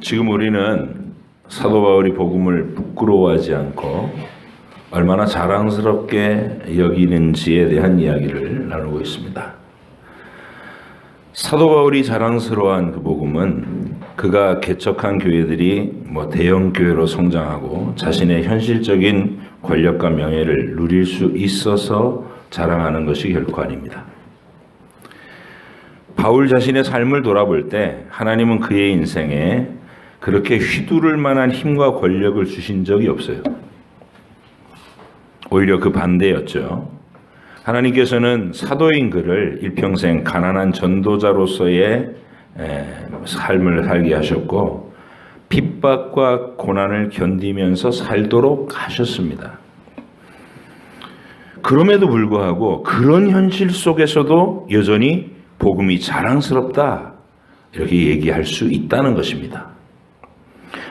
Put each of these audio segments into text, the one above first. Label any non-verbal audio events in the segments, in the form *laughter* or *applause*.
지금 우리는 사도 바울이 복음을 부끄러워하지 않고 얼마나 자랑스럽게 여기는지에 대한 이야기를 나누고 있습니다. 사도 바울이 자랑스러워한 그 복음은 그가 개척한 교회들이 뭐 대형 교회로 성장하고 자신의 현실적인 권력과 명예를 누릴 수 있어서 자랑하는 것이 결코 아닙니다. 바울 자신의 삶을 돌아볼 때 하나님은 그의 인생에 그렇게 휘두를 만한 힘과 권력을 주신 적이 없어요. 오히려 그 반대였죠. 하나님께서는 사도인 그를 일평생 가난한 전도자로서의 에, 삶을 살게 하셨고 핍박과 고난을 견디면서 살도록 하셨습니다. 그럼에도 불구하고 그런 현실 속에서도 여전히 복음이 자랑스럽다 이렇게 얘기할 수 있다는 것입니다.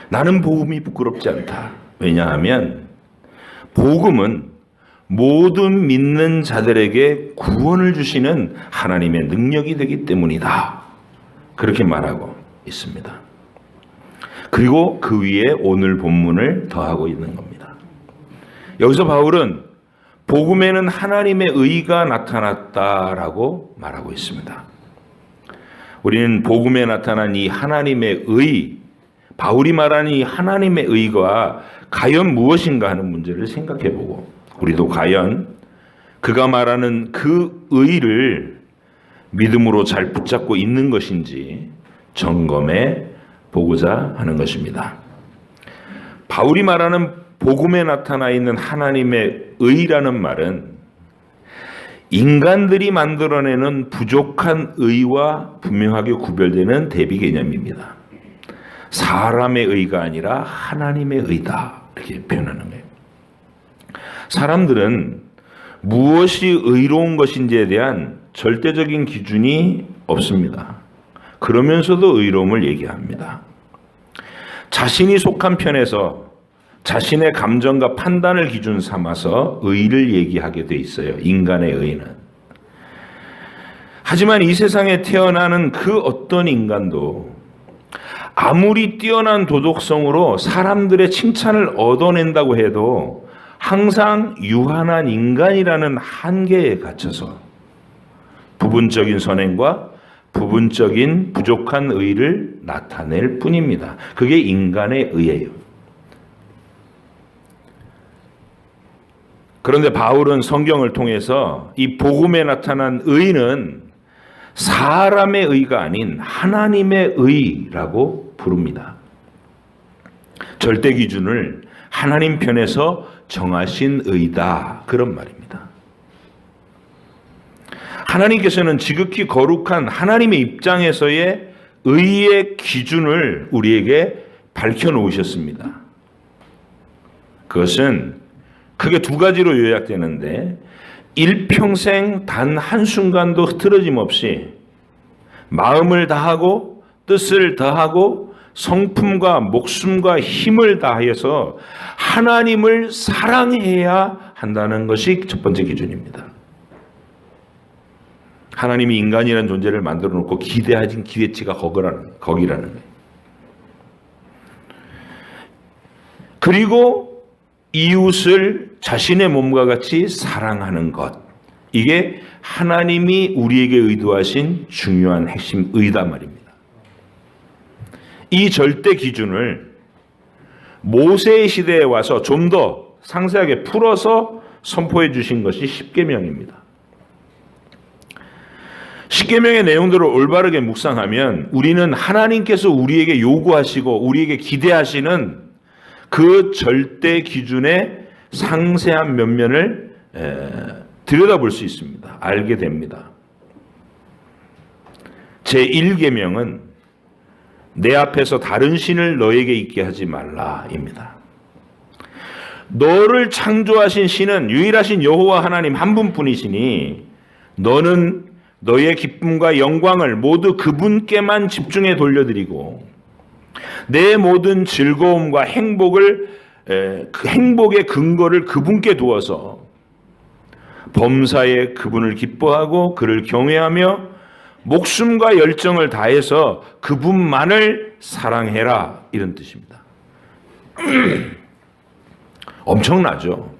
나는 복음이 부끄럽지 않다. 왜냐하면 복음은 모든 믿는 자들에게 구원을 주시는 하나님의 능력이 되기 때문이다. 그렇게 말하고 있습니다. 그리고 그 위에 오늘 본문을 더하고 있는 겁니다. 여기서 바울은 복음에는 하나님의 의가 나타났다라고 말하고 있습니다. 우리는 복음에 나타난 이 하나님의 의, 바울이 말하는 이 하나님의 의가 과연 무엇인가 하는 문제를 생각해 보고 우리도 과연 그가 말하는 그 의를 믿음으로 잘 붙잡고 있는 것인지 점검해 보고자 하는 것입니다. 바울이 말하는 복음에 나타나 있는 하나님의 의라는 말은 인간들이 만들어내는 부족한 의와 분명하게 구별되는 대비 개념입니다. 사람의 의가 아니라 하나님의 의다. 이렇게 표현하는 거예요. 사람들은 무엇이 의로운 것인지에 대한 절대적인 기준이 없습니다. 그러면서도 의로움을 얘기합니다. 자신이 속한 편에서 자신의 감정과 판단을 기준 삼아서 의를 얘기하게 돼 있어요. 인간의 의는. 하지만 이 세상에 태어나는 그 어떤 인간도 아무리 뛰어난 도덕성으로 사람들의 칭찬을 얻어낸다고 해도 항상 유한한 인간이라는 한계에 갇혀서 부분적인 선행과 부분적인 부족한 의를 나타낼 뿐입니다. 그게 인간의 의예요. 그런데 바울은 성경을 통해서 이 복음에 나타난 의는 사람의 의가 아닌 하나님의 의라고 부릅니다. 절대 기준을 하나님 편에서 정하신 의다. 그런 말입니다. 하나님께서는 지극히 거룩한 하나님의 입장에서의 의의 기준을 우리에게 밝혀 놓으셨습니다. 그것은 크게 두 가지로 요약되는데 일평생 단 한순간도 흐트러짐 없이 마음을 다하고 뜻을 다하고 성품과 목숨과 힘을 다해서 하나님을 사랑해야 한다는 것이 첫 번째 기준입니다. 하나님이 인간이라는 존재를 만들어 놓고 기대하진 기대치가 거기라는, 거기라는. 그리고 이웃을 자신의 몸과 같이 사랑하는 것. 이게 하나님이 우리에게 의도하신 중요한 핵심 의다 말입니다. 이 절대 기준을 모세의 시대에 와서 좀 더 상세하게 풀어서 선포해 주신 것이 십계명입니다. 십계명의 내용들을 올바르게 묵상하면 우리는 하나님께서 우리에게 요구하시고 우리에게 기대하시는 그 절대 기준의 상세한 면면을 들여다볼 수 있습니다. 알게 됩니다. 제 1계명은 내 앞에서 다른 신을 너에게 있게 하지 말라입니다. 너를 창조하신 신은 유일하신 여호와 하나님 한 분뿐이시니 너는 너의 기쁨과 영광을 모두 그분께만 집중해 돌려드리고 내 모든 즐거움과 행복을 그 행복의 근거를 그분께 두어서 범사에 그분을 기뻐하고 그를 경외하며 목숨과 열정을 다해서 그분만을 사랑해라 이런 뜻입니다. *clears throat* 엄청나죠.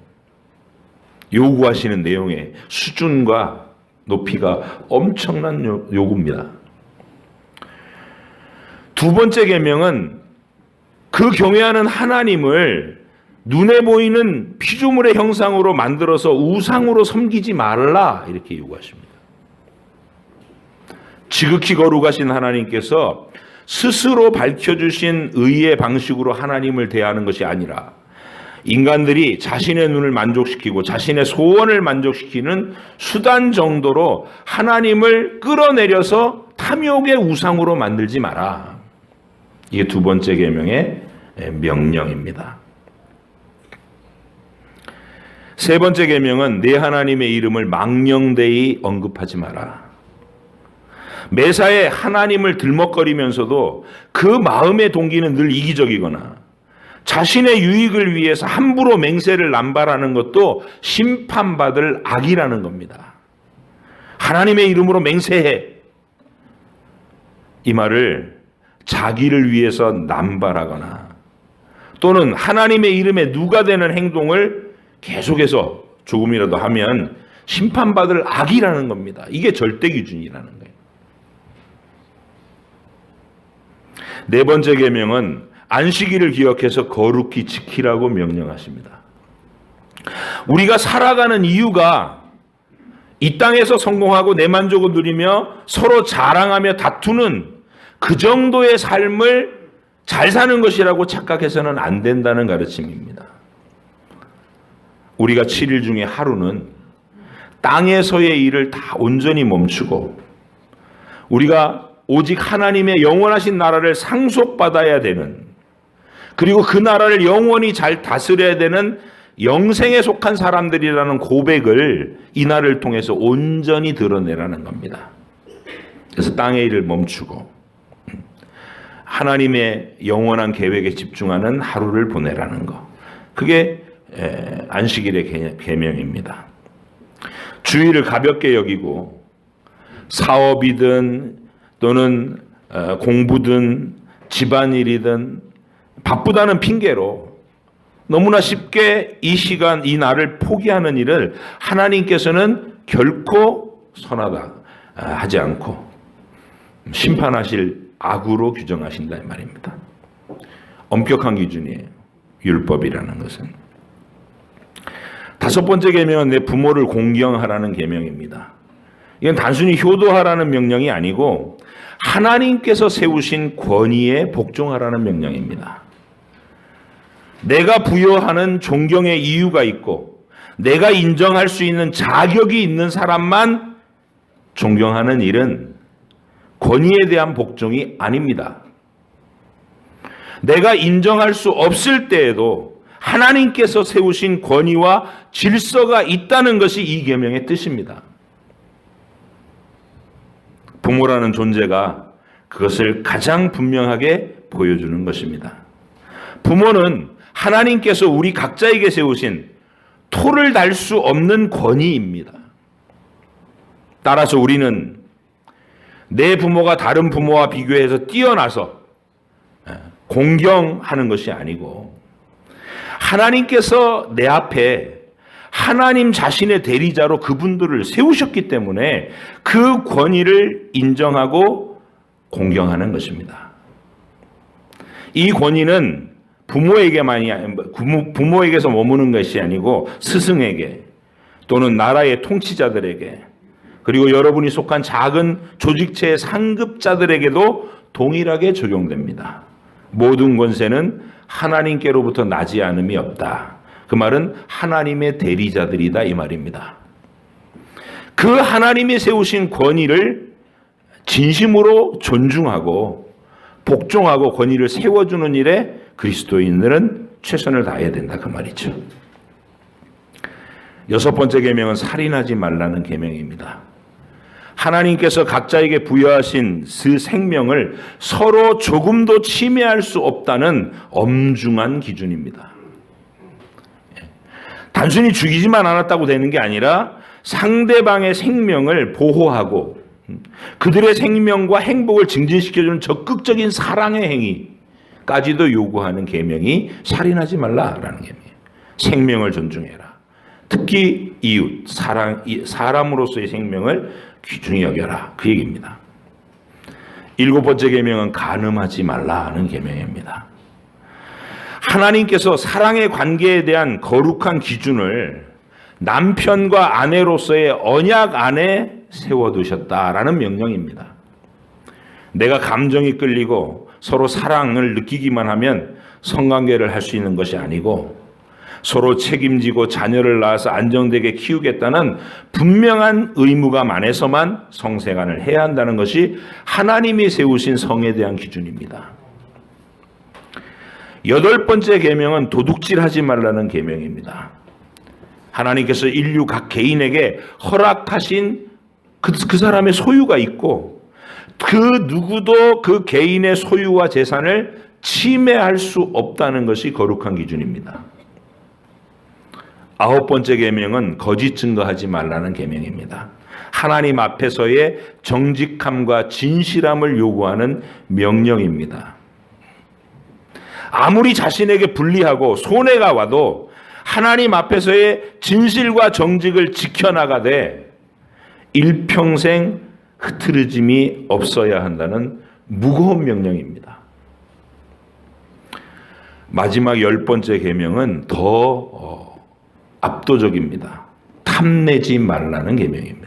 요구하시는 내용의 수준과 높이가 엄청난 요- 요구입니다. 두 번째 계명은 그 경외하는 하나님을 눈에 보이는 피조물의 형상으로 만들어서 우상으로 섬기지 말라 이렇게 요구하십니다. 지극히 거룩하신 하나님께서 스스로 밝혀주신 의의 방식으로 하나님을 대하는 것이 아니라 인간들이 자신의 눈을 만족시키고 자신의 소원을 만족시키는 수단 정도로 하나님을 끌어내려서 탐욕의 우상으로 만들지 마라. 이게 두 번째 계명의 명령입니다. 세 번째 계명은 내 하나님의 이름을 망령되이 언급하지 마라. 매사에 하나님을 들먹거리면서도 그 마음의 동기는 늘 이기적이거나 자신의 유익을 위해서 함부로 맹세를 남발하는 것도 심판받을 악이라는 겁니다. 하나님의 이름으로 맹세해. 이 말을 자기를 위해서 남발하거나 또는 하나님의 이름에 누가 되는 행동을 계속해서 조금이라도 하면 심판받을 악이라는 겁니다. 이게 절대 기준이라는 거예요. 네 번째 계명은 안식일을 기억해서 거룩히 지키라고 명령하십니다. 우리가 살아가는 이유가 이 땅에서 성공하고 내 만족을 누리며 서로 자랑하며 다투는 그 정도의 삶을 잘 사는 것이라고 착각해서는 안 된다는 가르침입니다. 우리가 7일 중에 하루는 땅에서의 일을 다 온전히 멈추고 우리가 오직 하나님의 영원하신 나라를 상속받아야 되는 그리고 그 나라를 영원히 잘 다스려야 되는 영생에 속한 사람들이라는 고백을 이 날을 통해서 온전히 드러내라는 겁니다. 그래서 땅의 일을 멈추고 하나님의 영원한 계획에 집중하는 하루를 보내라는 거. 그게 안식일의 계명입니다. 주의를 가볍게 여기고 사업이든 또는 어, 공부든 집안일이든 바쁘다는 핑계로 너무나 쉽게 이 시간, 이 날을 포기하는 일을 하나님께서는 결코 선하다 아, 하지 않고 심판하실 악으로 규정하신다 이 말입니다. 엄격한 기준이에요. 율법이라는 것은. 다섯 번째 계명은 내 부모를 공경하라는 계명입니다. 이건 단순히 효도하라는 명령이 아니고 하나님께서 세우신 권위에 복종하라는 명령입니다. 내가 부여하는 존경의 이유가 있고 내가 인정할 수 있는 자격이 있는 사람만 존경하는 일은 권위에 대한 복종이 아닙니다. 내가 인정할 수 없을 때에도 하나님께서 세우신 권위와 질서가 있다는 것이 이 계명의 뜻입니다. 부모라는 존재가 그것을 가장 분명하게 보여주는 것입니다. 부모는 하나님께서 우리 각자에게 세우신 토를 달 수 없는 권위입니다. 따라서 우리는 내 부모가 다른 부모와 비교해서 뛰어나서 공경하는 것이 아니고 하나님께서 내 앞에 하나님 자신의 대리자로 그분들을 세우셨기 때문에 그 권위를 인정하고 공경하는 것입니다. 이 권위는 부모에게만이 부모에게서 머무는 것이 아니고 스승에게 또는 나라의 통치자들에게 그리고 여러분이 속한 작은 조직체의 상급자들에게도 동일하게 적용됩니다. 모든 권세는 하나님께로부터 나지 않음이 없다. 그 말은 하나님의 대리자들이다 이 말입니다. 그 하나님이 세우신 권위를 진심으로 존중하고 복종하고 권위를 세워주는 일에 그리스도인들은 최선을 다해야 된다 그 말이죠. 여섯 번째 계명은 살인하지 말라는 계명입니다. 하나님께서 각자에게 부여하신 그 생명을 서로 조금도 침해할 수 없다는 엄중한 기준입니다. 단순히 죽이지만 않았다고 되는 게 아니라 상대방의 생명을 보호하고 그들의 생명과 행복을 증진시켜주는 적극적인 사랑의 행위까지도 요구하는 계명이 살인하지 말라라는 계명이에요. 생명을 존중해라. 특히 이웃, 사랑, 이- 사람으로서의 생명을 귀중히 여겨라. 그 얘기입니다. 일곱 번째 계명은 간음하지 말라는 계명입니다. 하나님께서 사랑의 관계에 대한 거룩한 기준을 남편과 아내로서의 언약 안에 세워두셨다라는 명령입니다. 내가 감정이 끌리고 서로 사랑을 느끼기만 하면 성관계를 할 수 있는 것이 아니고 서로 책임지고 자녀를 낳아서 안정되게 키우겠다는 분명한 의무감 안에서만 성생활을 해야 한다는 것이 하나님이 세우신 성에 대한 기준입니다. 여덟 번째 계명은 도둑질하지 말라는 계명입니다. 하나님께서 인류 각 개인에게 허락하신 그, 그 사람의 소유가 있고 그 누구도 그 개인의 소유와 재산을 침해할 수 없다는 것이 거룩한 기준입니다. 아홉 번째 계명은 거짓 증거하지 말라는 계명입니다. 하나님 앞에서의 정직함과 진실함을 요구하는 명령입니다. 아무리 자신에게 불리하고 손해가 와도 하나님 앞에서의 진실과 정직을 지켜나가되 일평생 흐트러짐이 없어야 한다는 무거운 명령입니다. 마지막 열 번째 계명은 더 어, 압도적입니다. 탐내지 말라는 계명입니다.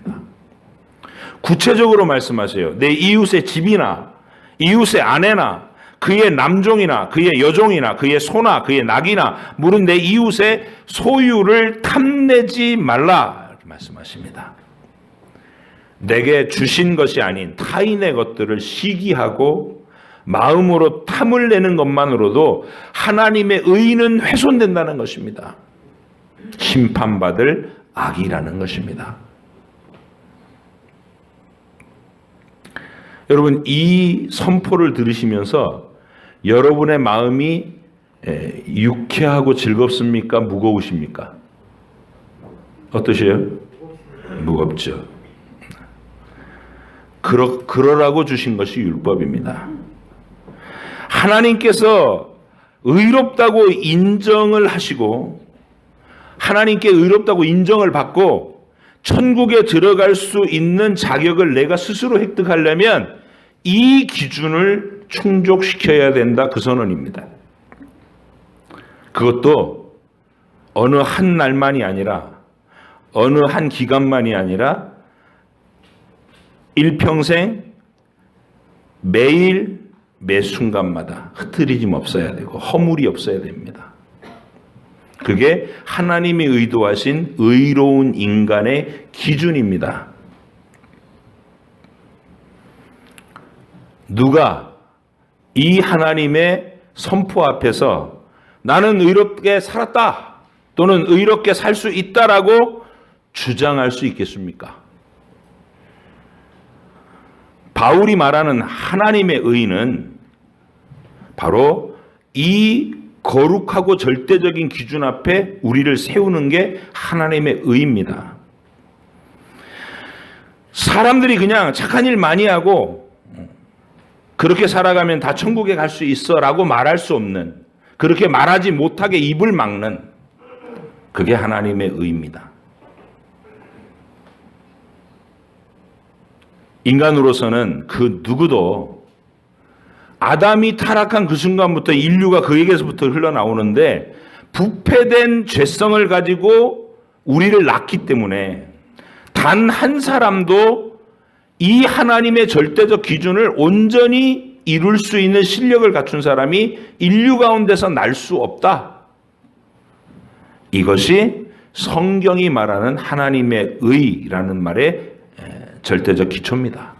구체적으로 말씀하세요. 내 이웃의 집이나 이웃의 아내나 그의 남종이나 그의 여종이나 그의 소나 그의 낙이나 물은 내 이웃의 소유를 탐내지 말라 말씀하십니다. 내게 주신 것이 아닌 타인의 것들을 시기하고 마음으로 탐을 내는 것만으로도 하나님의 의는 훼손된다는 것입니다. 심판받을 악이라는 것입니다. 여러분 이 선포를 들으시면서 여러분의 마음이 에, 유쾌하고 즐겁습니까? 무거우십니까? 어떠세요? 무겁죠. 그러, 그러라고 주신 것이 율법입니다. 하나님께서 의롭다고 인정을 하시고 하나님께 의롭다고 인정을 받고 천국에 들어갈 수 있는 자격을 내가 스스로 획득하려면 이 기준을 충족시켜야 된다 그 선언입니다. 그것도 어느 한 날만이 아니라 어느 한 기간만이 아니라 일평생 매일 매 순간마다 흐트리짐 없어야 되고 허물이 없어야 됩니다. 그게 하나님이 의도하신 의로운 인간의 기준입니다. 누가 이 하나님의 선포 앞에서 나는 의롭게 살았다 또는 의롭게 살 수 있다라고 주장할 수 있겠습니까? 바울이 말하는 하나님의 의는 바로 이 거룩하고 절대적인 기준 앞에 우리를 세우는 게 하나님의 의입니다. 사람들이 그냥 착한 일 많이 하고 그렇게 살아가면 다 천국에 갈 수 있어 라고 말할 수 없는 그렇게 말하지 못하게 입을 막는 그게 하나님의 의입니다. 인간으로서는 그 누구도 아담이 타락한 그 순간부터 인류가 그에게서부터 흘러나오는데 부패된 죄성을 가지고 우리를 낳기 때문에 단 한 사람도 이 하나님의 절대적 기준을 온전히 이룰 수 있는 실력을 갖춘 사람이 인류 가운데서 날 수 없다. 이것이 성경이 말하는 하나님의 의라는 말의 절대적 기초입니다.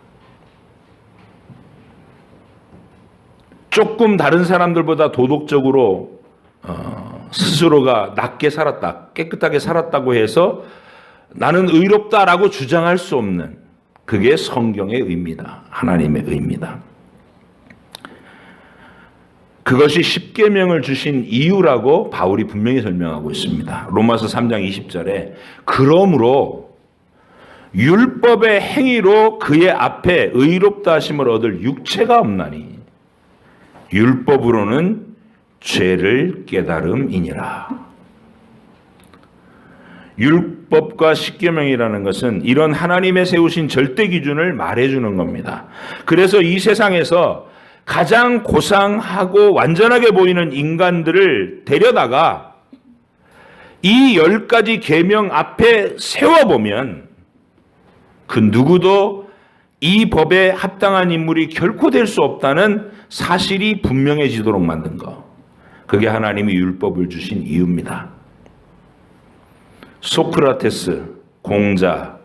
조금 다른 사람들보다 도덕적으로 어, 스스로가 낮게 살았다, 깨끗하게 살았다고 해서 나는 의롭다라고 주장할 수 없는 그게 성경의 의입니다. 하나님의 의입니다. 그것이 십계명을 주신 이유라고 바울이 분명히 설명하고 있습니다. 로마서 3장 20절에 그러므로 율법의 행위로 그의 앞에 의롭다 하심을 얻을 육체가 없나니 율법으로는 죄를 깨달음이니라. 율 법과 십계명이라는 것은 이런 하나님의 세우신 절대 기준을 말해주는 겁니다. 그래서 이 세상에서 가장 고상하고 완전하게 보이는 인간들을 데려다가 이 열 가지 계명 앞에 세워 보면 그 누구도 이 법에 합당한 인물이 결코 될 수 없다는 사실이 분명해지도록 만든 것. 그게 하나님이 율법을 주신 이유입니다. 소크라테스, 공자,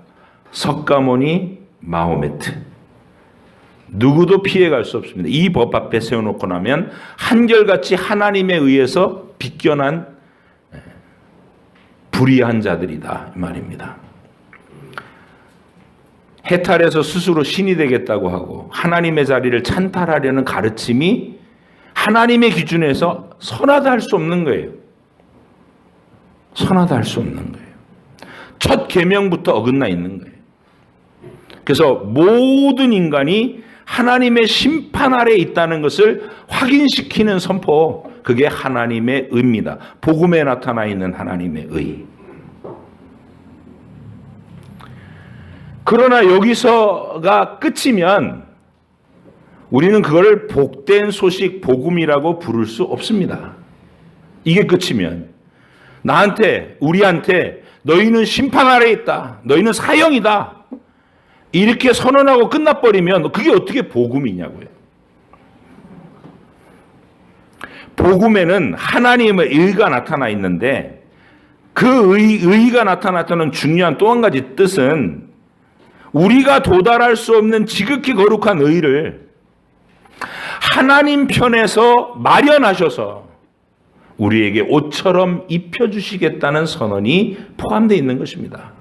석가모니, 마호메트. 누구도 피해갈 수 없습니다. 이 법 앞에 세워놓고 나면 한결같이 하나님에 의해서 비껴난 불의한 자들이다 이 말입니다. 해탈해서 스스로 신이 되겠다고 하고 하나님의 자리를 찬탈하려는 가르침이 하나님의 기준에서 선하다 할 수 없는 거예요. 선하다 할 수 없는 거예요. 첫 계명부터 어긋나 있는 거예요. 그래서 모든 인간이 하나님의 심판 아래 있다는 것을 확인시키는 선포, 그게 하나님의 의입니다. 복음에 나타나 있는 하나님의 의. 그러나 여기서가 끝이면 우리는 그거를 복된 소식, 복음이라고 부를 수 없습니다. 이게 끝이면. 나한테, 우리한테 너희는 심판 아래 있다. 너희는 사형이다. 이렇게 선언하고 끝나버리면 그게 어떻게 복음이냐고요. 복음에는 하나님의 의가 나타나 있는데 그 의, 의가 나타났다는 중요한 또 한 가지 뜻은 우리가 도달할 수 없는 지극히 거룩한 의를 하나님 편에서 마련하셔서 우리에게 옷처럼 입혀주시겠다는 선언이 포함되어 있는 것입니다.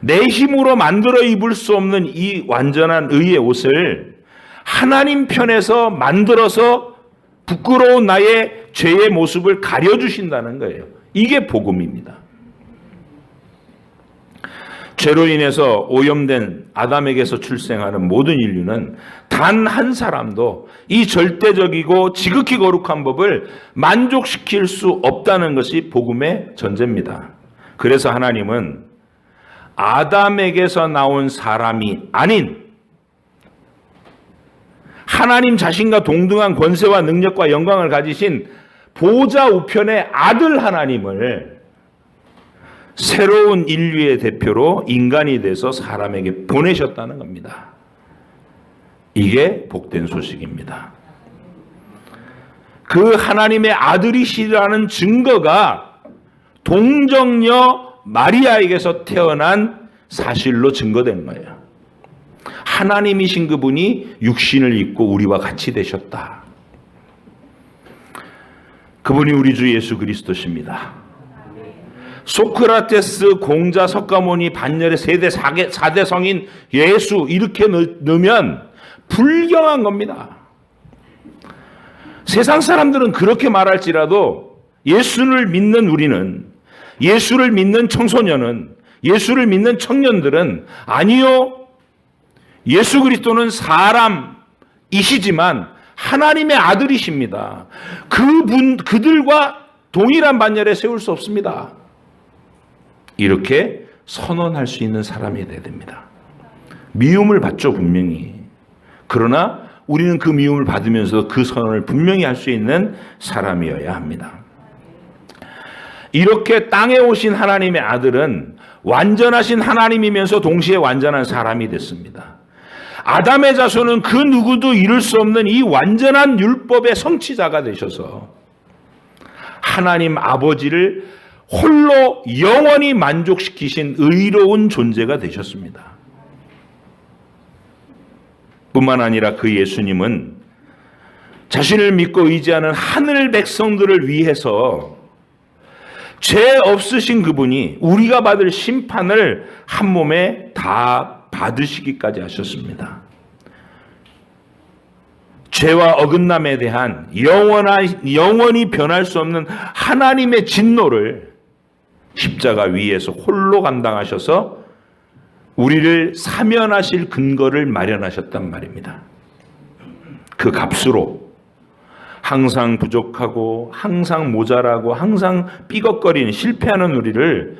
내 힘으로 만들어 입을 수 없는 이 완전한 의의 옷을 하나님 편에서 만들어서 부끄러운 나의 죄의 모습을 가려주신다는 거예요. 이게 복음입니다. 죄로 인해서 오염된 아담에게서 출생하는 모든 인류는 단 한 사람도 이 절대적이고 지극히 거룩한 법을 만족시킬 수 없다는 것이 복음의 전제입니다. 그래서 하나님은 아담에게서 나온 사람이 아닌 하나님 자신과 동등한 권세와 능력과 영광을 가지신 보좌 우편의 아들 하나님을 새로운 인류의 대표로 인간이 돼서 사람에게 보내셨다는 겁니다. 이게 복된 소식입니다. 그 하나님의 아들이시라는 증거가 동정녀 마리아에게서 태어난 사실로 증거된 거예요. 하나님이신 그분이 육신을 입고 우리와 같이 되셨다. 그분이 우리 주 예수 그리스도십니다. 소크라테스, 공자, 석가모니, 반열의 세대, 사대, 사대 성인, 예수 이렇게 넣으면 불경한 겁니다. 세상 사람들은 그렇게 말할지라도 예수를 믿는 우리는 예수를 믿는 청소년은 예수를 믿는 청년들은 아니요. 예수 그리스도는 사람이시지만 하나님의 아들이십니다. 그분 그들과 동일한 반열에 세울 수 없습니다. 이렇게 선언할 수 있는 사람이 되야 됩니다. 미움을 받죠, 분명히. 그러나 우리는 그 미움을 받으면서 그 선언을 분명히 할 수 있는 사람이어야 합니다. 이렇게 땅에 오신 하나님의 아들은 완전하신 하나님이면서 동시에 완전한 사람이 됐습니다. 아담의 자손은 그 누구도 이룰 수 없는 이 완전한 율법의 성취자가 되셔서 하나님 아버지를 홀로 영원히 만족시키신 의로운 존재가 되셨습니다. 뿐만 아니라 그 예수님은 자신을 믿고 의지하는 하늘 백성들을 위해서 죄 없으신 그분이 우리가 받을 심판을 한 몸에 다 받으시기까지 하셨습니다. 죄와 어긋남에 대한 영원한, 영원히 변할 수 없는 하나님의 진노를 십자가 위에서 홀로 감당하셔서 우리를 사면하실 근거를 마련하셨단 말입니다. 그 값으로 항상 부족하고 항상 모자라고 항상 삐걱거리는 실패하는 우리를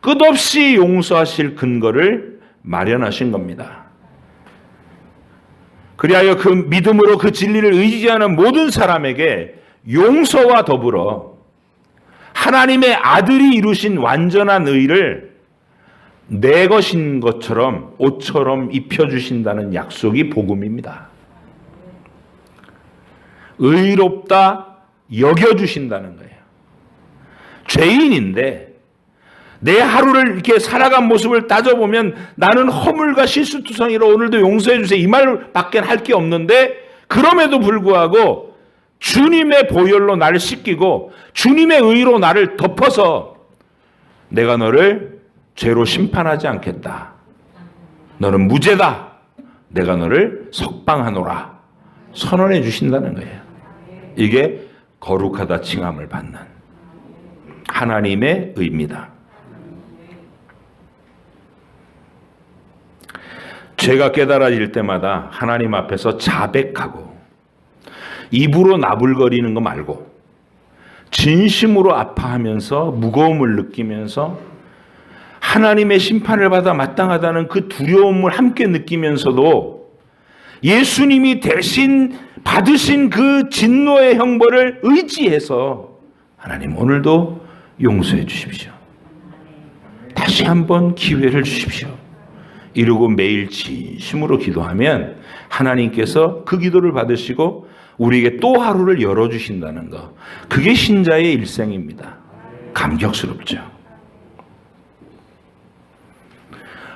끝없이 용서하실 근거를 마련하신 겁니다. 그리하여 그 믿음으로 그 진리를 의지하는 모든 사람에게 용서와 더불어 하나님의 아들이 이루신 완전한 의를 내 것인 것처럼 옷처럼 입혀주신다는 약속이 복음입니다. 의롭다 여겨주신다는 거예요. 죄인인데 내 하루를 이렇게 살아간 모습을 따져보면 나는 허물과 실수투성이로 오늘도 용서해 주세요. 이 말밖에 할 게 없는데 그럼에도 불구하고 주님의 보혈로 나를 씻기고 주님의 의로 나를 덮어서 내가 너를 죄로 심판하지 않겠다. 너는 무죄다. 내가 너를 석방하노라. 선언해 주신다는 거예요. 이게 거룩하다 칭함을 받는 하나님의 의입니다. 죄가 깨달아질 때마다 하나님 앞에서 자백하고 입으로 나불거리는 거 말고 진심으로 아파하면서 무거움을 느끼면서 하나님의 심판을 받아 마땅하다는 그 두려움을 함께 느끼면서도 예수님이 대신 받으신 그 진노의 형벌을 의지해서 하나님 오늘도 용서해 주십시오. 다시 한번 기회를 주십시오. 이러고 매일 진심으로 기도하면 하나님께서 그 기도를 받으시고 우리에게 또 하루를 열어주신다는 것. 그게 신자의 일생입니다. 감격스럽죠.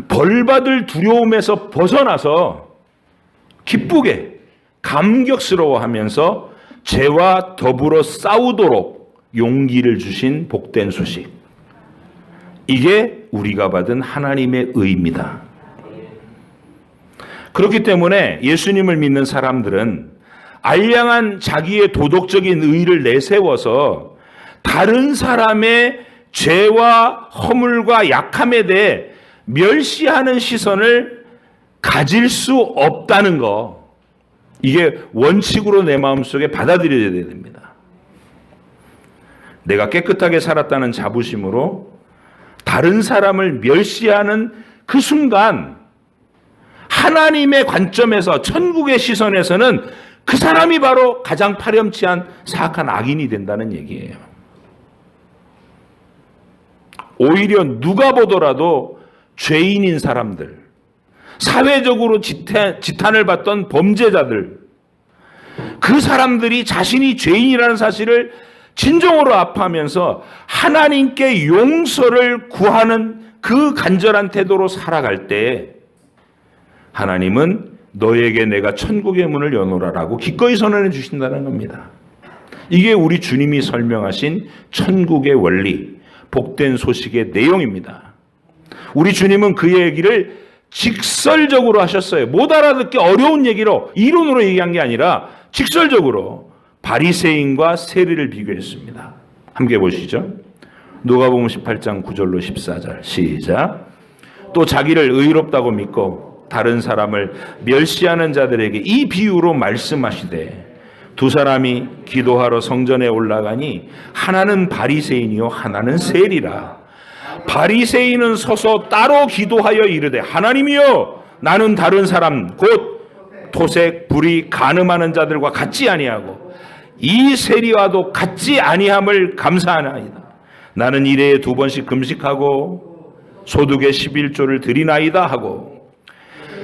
벌받을 두려움에서 벗어나서 기쁘게 감격스러워 하면서 죄와 더불어 싸우도록 용기를 주신 복된 소식. 이게 우리가 받은 하나님의 의입니다. 그렇기 때문에 예수님을 믿는 사람들은 알량한 자기의 도덕적인 의를 내세워서 다른 사람의 죄와 허물과 약함에 대해 멸시하는 시선을 가질 수 없다는 거. 이게 원칙으로 내 마음속에 받아들여야 됩니다. 내가 깨끗하게 살았다는 자부심으로 다른 사람을 멸시하는 그 순간 하나님의 관점에서 천국의 시선에서는 그 사람이 바로 가장 파렴치한 사악한 악인이 된다는 얘기예요. 오히려 누가 보더라도 죄인인 사람들, 사회적으로 지탄, 을 받던 범죄자들, 그 사람들이 자신이 죄인이라는 사실을 진정으로 아파하면서 하나님께 용서를 구하는 그 간절한 태도로 살아갈 때 하나님은 너에게 내가 천국의 문을 여노라라고 기꺼이 선언해 주신다는 겁니다. 이게 우리 주님이 설명하신 천국의 원리, 복된 소식의 내용입니다. 우리 주님은 그 얘기를 직설적으로 하셨어요. 못 알아듣기 어려운 얘기로 이론으로 얘기한 게 아니라 직설적으로 바리새인과 세리를 비교했습니다. 함께 보시죠. 누가복음 18장 9절로 14절 시작. 또 자기를 의롭다고 믿고 다른 사람을 멸시하는 자들에게 이 비유로 말씀하시되 두 사람이 기도하러 성전에 올라가니 하나는 바리새인이요 하나는 세리라. 바리새인은 서서 따로 기도하여 이르되 하나님이여 나는 다른 사람 곧 토색 불이 가늠하는 자들과 같지 아니하고 이 세리와도 같지 아니함을 감사하나이다. 나는 일에 두 번씩 금식하고 소득의 11조를 드리나이다 하고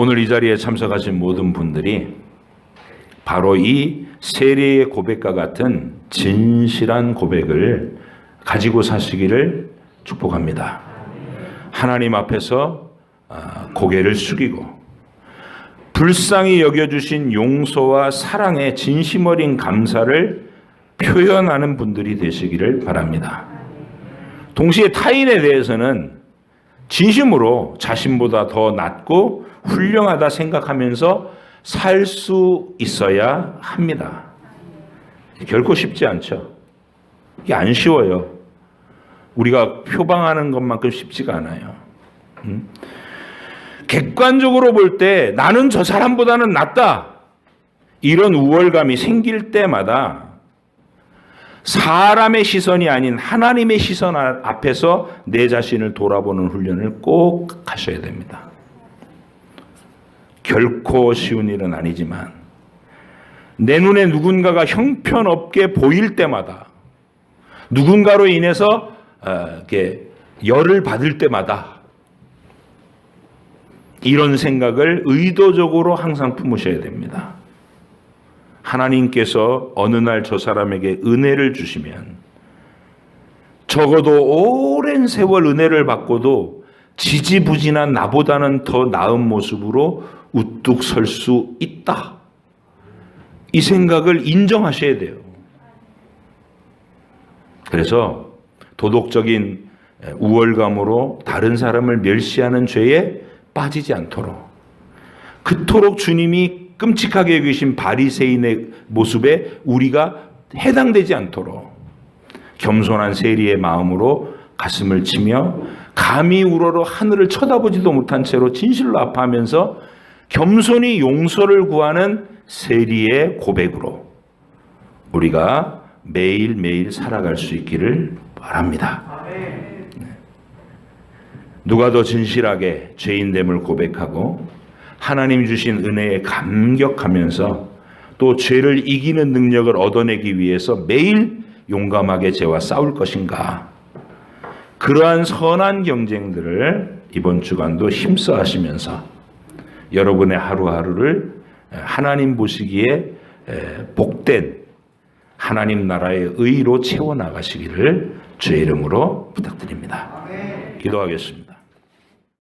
오늘 이 자리에 참석하신 모든 분들이 바로 이 세례의 고백과 같은 진실한 고백을 가지고 사시기를 축복합니다. 하나님 앞에서 아, 고개를 숙이고 불쌍히 여겨주신 용서와 사랑의 진심 어린 감사를 표현하는 분들이 되시기를 바랍니다. 동시에 타인에 대해서는 진심으로 자신보다 더 낫고 훌륭하다 생각하면서 살 수 있어야 합니다. 결코 쉽지 않죠. 이게 안 쉬워요. 우리가 표방하는 것만큼 쉽지가 않아요. 음? 객관적으로 볼 때 나는 저 사람보다는 낫다. 이런 우월감이 생길 때마다 사람의 시선이 아닌 하나님의 시선 앞에서 내 자신을 돌아보는 훈련을 꼭 하셔야 됩니다. 결코 쉬운 일은 아니지만 내 눈에 누군가가 형편없게 보일 때마다 누군가로 인해서 어, 이렇게 열을 받을 때마다 이런 생각을 의도적으로 항상 품으셔야 됩니다. 하나님께서 어느 날 저 사람에게 은혜를 주시면 적어도 오랜 세월 은혜를 받고도 지지부진한 나보다는 더 나은 모습으로 우뚝 설 수 있다. 이 생각을 인정하셔야 돼요. 그래서 도덕적인 우월감으로 다른 사람을 멸시하는 죄에 빠지지 않도록 그토록 주님이 끔찍하게 여기신 바리새인의 모습에 우리가 해당되지 않도록 겸손한 세리의 마음으로 가슴을 치며 감히 우러러 하늘을 쳐다보지도 못한 채로 진실로 아파하면서 겸손히 용서를 구하는 세리의 고백으로 우리가 매일매일 살아갈 수 있기를 바랍니다. 네. 누가 더 진실하게 죄인됨을 고백하고 하나님 주신 은혜에 감격하면서 또 죄를 이기는 능력을 얻어내기 위해서 매일 용감하게 죄와 싸울 것인가? 그러한 선한 경쟁들을 이번 주간도 힘써 하시면서 여러분의 하루하루를 하나님 보시기에 복된 하나님 나라의 의로 채워 나가시기를 주의 이름으로 부탁드립니다. 기도하겠습니다.